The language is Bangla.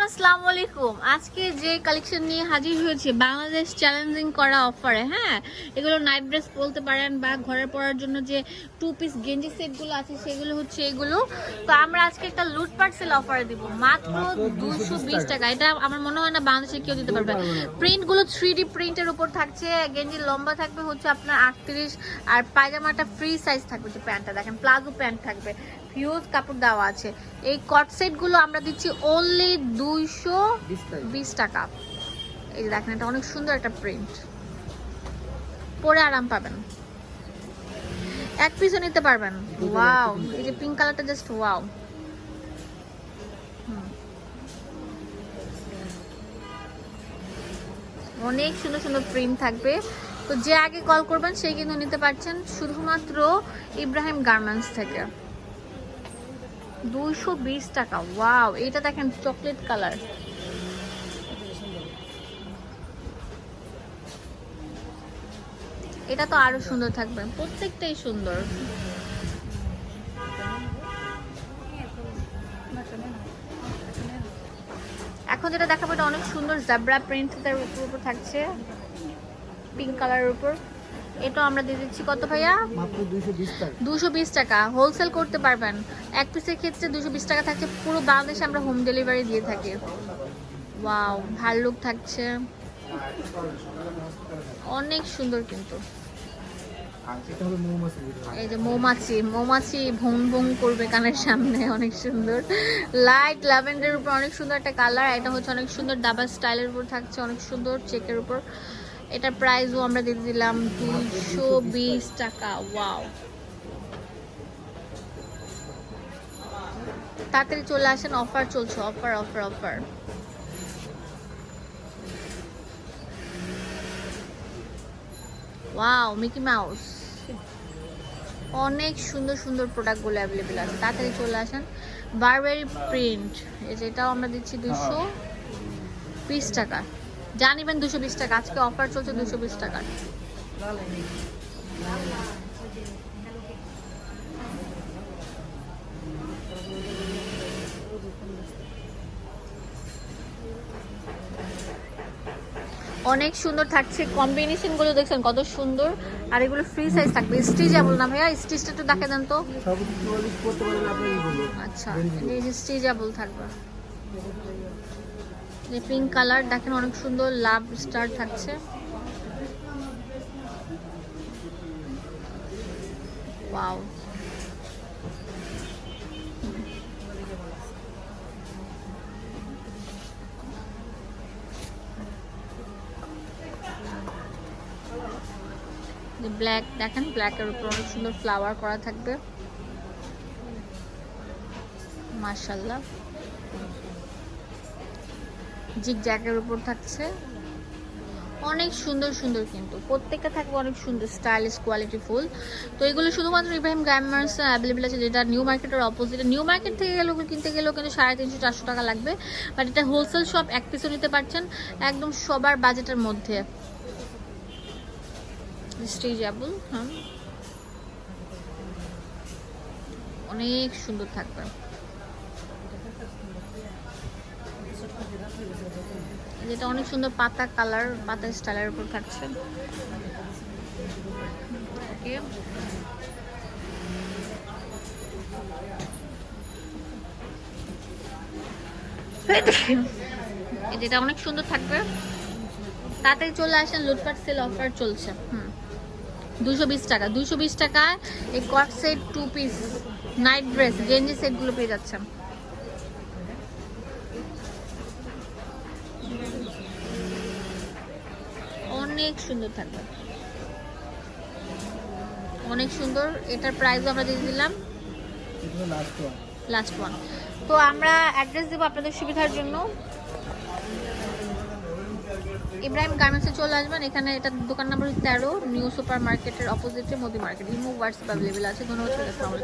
এভরিওয়ান, আসসালামু আলাইকুম। আজকে যে কালেকশন নিয়ে হাজির হয়েছে, বাংলাদেশ চ্যালেঞ্জিং করা অফারে হ্যাঁ? এগুলো নাইট ড্রেস বলতে পারেন বা ঘরে পরার জন্য যে টু পিস গেঞ্জি সেটগুলো আছে, সেগুলো হচ্ছে এগুলো। তো আমরা আজকে একটা লুট পার্সেল অফারে দিব, মাত্র দুশো বিশ টাকা। এটা আমার মনে হয় না বাংলাদেশে কেউ দিতে পারবে। প্রিন্টগুলো থ্রি ডি প্রিন্টের উপর থাকছে, গেঞ্জি লম্বা থাকবে, হচ্ছে আপনার আটত্রিশ। আর পায়জামাটা ফ্রি সাইজ থাকবে, যে প্যান্টটা দেখেন, প্লাজো প্যান্ট থাকবে। হিউজ কাপড় দেওয়া আছে। এই কট সেটগুলো আমরা দিচ্ছি অনলি দুইশো বিশ টাকা। এই যে দেখেন, এটা অনেক সুন্দর একটা প্রিন্ট পরে আরাম পাবেন। এক পিসও নিতে পারবেন। ওয়াও এই যে পিঙ্ক কালারটা জাস্ট ওয়াও অনেক সুন্দর সুন্দর প্রিন্ট থাকবে। তো যে আগে কল করবেন সেই কিন্তু নিতে পারছেন শুধুমাত্র ইব্রাহিম গার্মেন্টস থেকে। দুইশো বিশ টাকা। ওয়াও এটা দেখেন চকলেট কালার। এটা তো আরও সুন্দর থাকবে, প্রত্যেকটাই সুন্দর। এখন যেটা দেখাবো, এটা অনেক সুন্দর জাবরা প্রিন্ট তার উপর উপর থাকছে পিঙ্ক কালারের উপর। এটা আমরা দিয়ে দিচ্ছি কত ভাইয়া? দুশো বিশ টাকা। হোলসেল করতে পারবেন। এক পিসের ক্ষেত্রে দুশো বিশ টাকা থাকছে। পুরো বাংলাদেশে আমরা হোম ডেলিভারি দিয়ে থাকি। ওয়াও ভাল্লুক থাকছে। অনেক সুন্দর কিন্তু। এই যে মৌমাছি মৌমাছি ভুং ভুং করবে কানের সামনে অনেক সুন্দর। লাইট ল্যাভেন্ডারের উপর অনেক সুন্দর একটা কালার এটা হচ্ছে অনেক সুন্দর ডাবল স্টাইলের উপর থাকছে অনেক সুন্দর চেকের উপর। এটার প্রাইসও আমরা দিয়ে দিলাম দুইশো বিশ টাকা ওয়াও তাড়াতাড়ি চলে আসেন অফার চলছে offer offer offer wow Mickey Mouse অনেক সুন্দর সুন্দর প্রোডাক্টগুলো অ্যাভেলেবেল আছে। তাড়াতাড়ি চলে আসেন বারবেরি প্রিন্ট এই যেটাও আমরা দিচ্ছি দুশো বিশ টাকা। জানিবেন দুশো বিশ টাকা। আজকে অফার চলছে দুশো বিশ টাকার অনেক সুন্দর থাকছে কম্বিনেশনগুলো দেখছেন কত সুন্দর। আর এগুলো ফ্রি সাইজ থাকবে। স্টিচেবল না ভাইয়া স্টিচটা একটু দেখে দেন তো। আচ্ছা এই যে স্টিচেবল থাকবে। Pink colour. দেখেন অনেক সুন্দর লাভ স্টার থাকছে। ওয়াও। ব্ল্যাক দেখেন ব্ল্যাকের উপর অনেক সুন্দর ফ্লাওয়ার করা থাকবে। মার্শাল্লাহ জিগ জ্যাকের উপর থাকছে। অনেক সুন্দর সুন্দর কিন্তু। প্রত্যেকটা থাকবে অনেক সুন্দর স্টাইলিশ কোয়ালিটি ফুল তো এগুলো শুধুমাত্র ইব্রাহিম গার্মেন্টস অ্যাভেলেবেল আছে, যেটা নিউ মার্কেটের অপোজিটে নিউ মার্কেট থেকে গেলেও, কিনতে গেলেও কিন্তু সাড়ে তিনশো, চারশো টাকা লাগবে। বাট এটা হোলসেল শপ এক পিসও নিতে পারছেন একদম সবার বাজেটের মধ্যে। স্টেজেবল হ্যাঁ অনেক সুন্দর থাকবে। যেটা অনেক সুন্দর পাতা কালার পাতা স্টাইলের উপর থাকছে ওকে যেটা অনেক সুন্দর থাকবে। তাড়াতাড়ি চলে আসেন লুটপাট সেল অফার চলছে। হুম। দুশো বিশ টাকা। দুশো বিশ টাকায় এই cot set two piece night dress গেঞ্জি সেটগুলো পেয়ে যাচ্ছেন। অনেক সুন্দর থাকবে। অনেক সুন্দর। এটার প্রাইস আমরা দিয়ে দিলাম। লাস্ট ওয়ান তো আমরা অ্যাড্রেস দেবো আপনাদের সুবিধার জন্য। ইব্রাহিম গার্মেন্টসে চলে আসবেন। এখানে এটা দোকান নাম্বার তেরো নিউ সুপার মার্কেটের অপোজিটে Modi market Imo WhatsApp available আছে। ধন্যবাদ